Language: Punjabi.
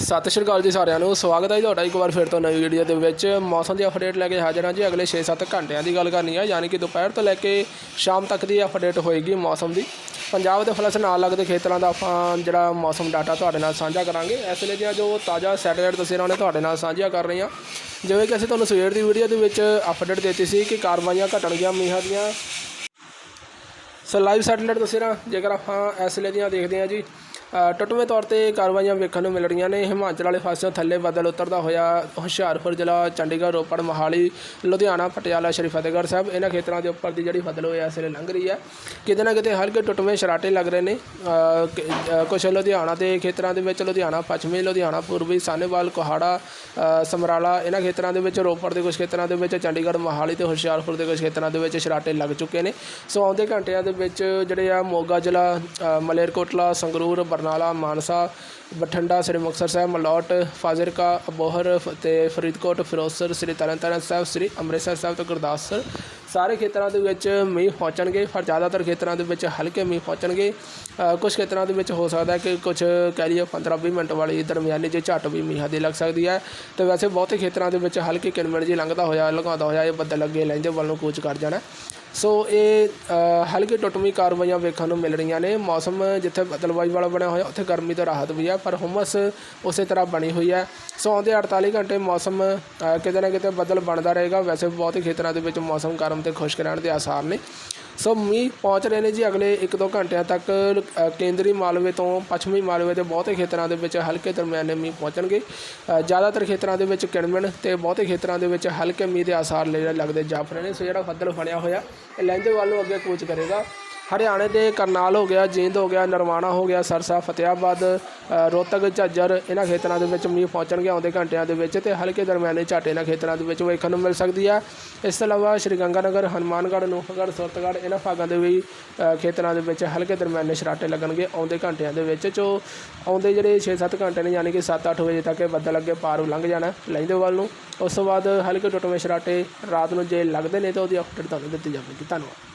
ਸਤਿ ਸ਼੍ਰੀ ਅਕਾਲ ਜੀ ਸਾਰਿਆਂ ਨੂੰ, ਸਵਾਗਤ ਹੈ ਜੀ ਤੁਹਾਡਾ ਇੱਕ ਵਾਰ ਫਿਰ ਤੋਂ ਨਵੀਂ ਵੀਡੀਓ ਦੇ ਵਿੱਚ। ਮੌਸਮ ਦੀ ਅਪਡੇਟ ਲੈ ਕੇ ਹਾਜ਼ਰ ਹਾਂ ਜੀ ਅਗਲੇ 6-7 ਘੰਟਿਆਂ ਦੀ ਗੱਲ ਕਰਨੀ ਹੈ, ਯਾਨੀ ਕਿ ਦੁਪਹਿਰ ਤੋਂ ਲੈ ਕੇ ਸ਼ਾਮ ਤੱਕ ਦੀ ਅਪਡੇਟ ਹੋਏਗੀ ਮੌਸਮ ਦੀ। ਪੰਜਾਬ ਦੇ ਫਲਸ ਨਾਲ ਲੱਗਦੇ ਖੇਤਰਾਂ ਦਾ ਆਪਾਂ ਜਿਹੜਾ ਮੌਸਮ ਡਾਟਾ ਤੁਹਾਡੇ ਨਾਲ ਸਾਂਝਾ ਕਰਾਂਗੇ। ਇਸ ਵੇਲੇ ਦੀਆਂ ਜੋ ਤਾਜ਼ਾ ਸੈਟੇਲਾਈਟ ਤਸਵੀਰਾਂ ਨੇ ਤੁਹਾਡੇ ਨਾਲ ਸਾਂਝੀਆਂ ਕਰ ਰਹੇ ਹਾਂ ਜਿਵੇਂ ਕਿ ਅਸੀਂ ਤੁਹਾਨੂੰ ਸਵੇਰ ਦੀ ਵੀਡੀਓ ਦੇ ਵਿੱਚ ਅਪਡੇਟ ਦਿੱਤੀ ਸੀ ਕਿ ਕਾਰਵਾਈਆਂ ਘਟਣਗੀਆਂ ਮੀਂਹਾਂ ਦੀਆਂ। ਸੋ ਲਾਈਵ ਸੈਟੇਲਾਈਟ ਤਸਵੀਰਾਂ ਜੇਕਰ ਆਪਾਂ ਇਸ ਵੇਲੇ ਦੀਆਂ ਦੇਖਦੇ ਹਾਂ ਜੀ ਟੁੱਟਵੇਂ ਤੌਰ ਤੇ ਕਾਰਵਾਈਆਂ ਵੇਖਣ ਨੂੰ ਮਿਲ ਰਹੀਆਂ ਨੇ। ਹਿਮਾਚਲ ਵਾਲੇ ਪਾਸਿਓਂ ਥੱਲੇ ਬੱਦਲ ਉਤਰਦਾ ਹੋਇਆ ਹੁਸ਼ਿਆਰਪੁਰ ਜ਼ਿਲ੍ਹਾ ਚੰਡੀਗੜ੍ਹ ਰੋਪੜ ਮੋਹਾਲੀ ਲੁਧਿਆਣਾ ਪਟਿਆਲਾ ਸ਼੍ਰੀ ਫਤਿਹਗੜ੍ਹ ਸਾਹਿਬ ਇਹਨਾਂ ਖੇਤਰਾਂ ਦੇ ਉੱਪਰ ਦੀ ਜਿਹੜੀ ਬੱਦਲ ਹੋਇਆ ਇਸ ਵੇਲੇ ਲੰਘ ਰਹੀ ਹੈ। ਕਿਤੇ ਨਾ ਕਿਤੇ ਹਲਕੇ ਟੁੱਟਵੇਂ ਸ਼ਰਾਟੇ ਲੱਗ ਰਹੇ ਨੇ। ਅ, ਕੁਛ ਲੁਧਿਆਣਾ ਦੇ ਖੇਤਰਾਂ ਦੇ ਵਿੱਚ ਲੁਧਿਆਣਾ ਪੱਛਮੀ ਲੁਧਿਆਣਾ ਪੂਰਬੀ ਸਾਨੇਵਾਲ ਕੋਹਾੜਾ ਸਮਰਾਲਾ ਇਹਨਾਂ ਖੇਤਰਾਂ ਦੇ ਵਿੱਚ ਰੋਪੜ ਦੇ ਕੁਝ ਖੇਤਰਾਂ ਦੇ ਵਿੱਚ ਚੰਡੀਗੜ੍ਹ ਮੋਹਾਲੀ ਤੇ ਹੁਸ਼ਿਆਰਪੁਰ ਦੇ ਕੁਝ ਖੇਤਰਾਂ ਦੇ ਵਿੱਚ ਸ਼ਰਾਟੇ ਲੱਗ ਚੁੱਕੇ ਨੇ। ਸੋ ਆਉਂਦੇ ਘੰਟਿਆਂ ਦੇ ਵਿੱਚ ਜਿਹੜੇ ਆ ਮੋਗਾ ਜ਼ਿਲ੍ਹਾ ਮਲੇਰਕੋਟਲਾ ਸੰਗਰੂਰ ਬਰਨਾਲਾ ਮਾਨਸਾ ਬਠਿੰਡਾ ਸ੍ਰੀ ਮੁਕਤਸਰ ਸਾਹਿਬ ਮਲੌਟ ਫਾਜ਼ਿਲਕਾ ਅਬੋਹਰ ਫ- ਤੇ ਫਰੀਦਕੋਟ ਫਿਰੋਜ਼ਸਰ ਸ੍ਰੀ ਤਰਨਤਾਰਨ ਸਾਹਿਬ ਸ੍ਰੀ ਅੰਮ੍ਰਿਤਸਰ ਸਾਹਿਬ ਤੇ ਗੁਰਦਾਸਪੁਰ। ਸਾਰੇ ਖੇਤਰਾਂ ਦੇ ਵਿੱਚ ਮੀਂਹ ਪਹੁੰਚਣਗੇ ਪਰ ਜ਼ਿਆਦਾਤਰ ਖੇਤਰਾਂ ਦੇ ਵਿੱਚ ਹਲਕੇ ਮੀਂਹ ਪਹੁੰਚਣਗੇ। ਅ, ਕੁਝ ਖੇਤਰਾਂ ਦੇ ਵਿੱਚ ਹੋ ਸਕਦਾ ਹੈ ਕਿ ਕੁਝ ਕਹਿ ਲਈਏ 15-20 ਮਿੰਟ ਵਾਲੀ ਦਰਮਿਆਨੀ ਜੇ ਝੱਟ ਵੀ ਮੀਂਹਾਂ ਦੀ ਲੱਗ ਸਕਦੀ ਹੈ। ਤੇ ਵੈਸੇ ਬਹੁਤੇ ਖੇਤਰਾਂ ਦੇ ਵਿੱਚ ਹਲਕੇ ਕਿਣਮਿਣ ਜੀ ਲੰਘਦਾ ਹੋਇਆ ਲੰਘਾਉਂਦਾ ਹੋਇਆ ਇਹ ਬੱਦਲ ਅੱਗੇ ਲਹਿੰਦੇ ਵੱਲ ਨੂੰ ਕੂਚ ਕਰ ਜਾਣਾ। ਸੋ ਇਹ ਹਲਕੀ ਟੁੱਟਵੀਂ ਕਾਰਵਾਈਆਂ ਵੇਖਣ ਨੂੰ ਮਿਲ ਰਹੀਆਂ ਨੇ। ਮੌਸਮ ਜਿੱਥੇ ਬਦਲਵਾਈ ਵਾਲਾ ਬਣਿਆ ਹੋਇਆ, ਉੱਥੇ ਗਰਮੀ ਤੋਂ ਰਾਹਤ ਵੀ ਹੈ, ਪਰ ਹੁਮਸ ਉਸੇ ਤਰ੍ਹਾਂ ਬਣੀ ਹੋਈ ਹੈ। ਸੋ ਆਉਂਦੇ 48 ਘੰਟੇ ਮੌਸਮ ਕਿਤੇ ਨਾ ਕਿਤੇ ਬੱਦਲ ਬਣਦਾ ਰਹੇਗਾ। ਵੈਸੇ ਬਹੁਤ ਹੀ ਖੇਤਰਾਂ ਦੇ ਵਿੱਚ ਮੌਸਮ ਗਰਮ ਤੇ ਖੁਸ਼ਕ ਰਹਿਣ ਦੇ ਆਸਾਰ ਨੇ। ਸੋ ਮੀਂਹ ਪਹੁੰਚ ਰਹੇ ਨੇ ਜੀ ਅਗਲੇ 1-2 ਘੰਟਿਆਂ ਤੱਕ ਕੇਂਦਰੀ ਮਾਲਵੇ ਤੋਂ ਪੱਛਮੀ ਮਾਲਵੇ ਦੇ ਬਹੁਤੇ ਖੇਤਰਾਂ ਦੇ ਵਿੱਚ ਹਲਕੇ ਦਰਮਿਆਨੇ ਮੀਂਹ ਪਹੁੰਚਣਗੇ। ਜ਼ਿਆਦਾਤਰ ਖੇਤਰਾਂ ਦੇ ਵਿੱਚ ਕਿਣਮਿਣ ਤੇ ਬਹੁਤੇ ਖੇਤਰਾਂ ਦੇ ਵਿੱਚ ਹਲਕੇ ਮੀਂਹ ਦੇ ਆਸਾਰ ਲੈ, ਲੱਗਦੇ ਜਾਪ ਰਹੇ ਨੇ। ਸੋ ਜਿਹੜਾ ਬੱਦਲ ਫੜਿਆ ਹੋਇਆ, ਇਹ ਲਹਿੰਦੇ ਵੱਲ ਨੂੰ ਅੱਗੇ ਕੂਚ ਕਰੇਗਾ। ਹਰਿਆਣੇ ਦੇ ਕਰਨਾਲ ਹੋ ਗਿਆ ਜੀਂਦ ਹੋ ਗਿਆ ਨਰਵਾਣਾ ਹੋ ਗਿਆ ਸਰਸਾ ਫਤਿਆਬਾਦ ਅ, ਰੋਹਤਕ ਝੱਜਰ ਇਹਨਾਂ ਖੇਤਰਾਂ ਦੇ ਵਿੱਚ ਮੀਂਹ ਪਹੁੰਚਣਗੇ ਆਉਂਦੇ ਘੰਟਿਆਂ ਦੇ ਵਿੱਚ ਤੇ ਹਲਕੇ ਦਰਮਿਆਨੇ ਝਾਟੇ ਇਹਨਾਂ ਖੇਤਰਾਂ ਦੇ ਵਿੱਚ ਵੇਖਣ ਨੂੰ ਮਿਲ ਸਕਦੀ ਹੈ ਇਸ ਤੋਂ ਇਲਾਵਾ ਸ਼੍ਰੀ ਗੰਗਾਨਗਰ ਹਨੂੰਮਾਨਗੜ੍ਹ ਨੂੰਹਗੜ੍ਹ ਸੁਰਤਗੜ੍ਹ ਇਹਨਾਂ ਭਾਗਾਂ ਦੇ ਵੀ ਖੇਤਰਾਂ ਦੇ ਵਿੱਚ ਹਲਕੇ ਦਰਮਿਆਨੇ ਸ਼ਰਾਟੇ ਲੱਗਣਗੇ ਆਉਂਦੇ ਘੰਟਿਆਂ ਦੇ ਵਿੱਚ ਜੋ ਆਉਂਦੇ ਜਿਹੜੇ 6-7 ਘੰਟੇ ਨੇ ਯਾਨੀ ਕਿ 7-8 ਵਜੇ ਤੱਕ ਇਹ ਬੱਦਲ ਅੱਗੇ ਪਾਰ ਲੰਘ ਜਾਣਾ ਲਹਿੰਦੇ ਵੱਲ ਨੂੰ। ਉਸ ਤੋਂ ਬਾਅਦ ਹਲਕੇ ਟੁੱਟਵੇਂ ਸ਼ਰਾਟੇ ਰਾਤ ਨੂੰ ਜੇ ਲੱਗਦੇ ਨੇ ਤਾਂ ਉਹਦੀ ਅਪਡੇਟ ਤੁਹਾਨੂੰ ਦਿੱਤੀ ਜਾਵੇਗੀ। ਧੰਨਵਾਦ।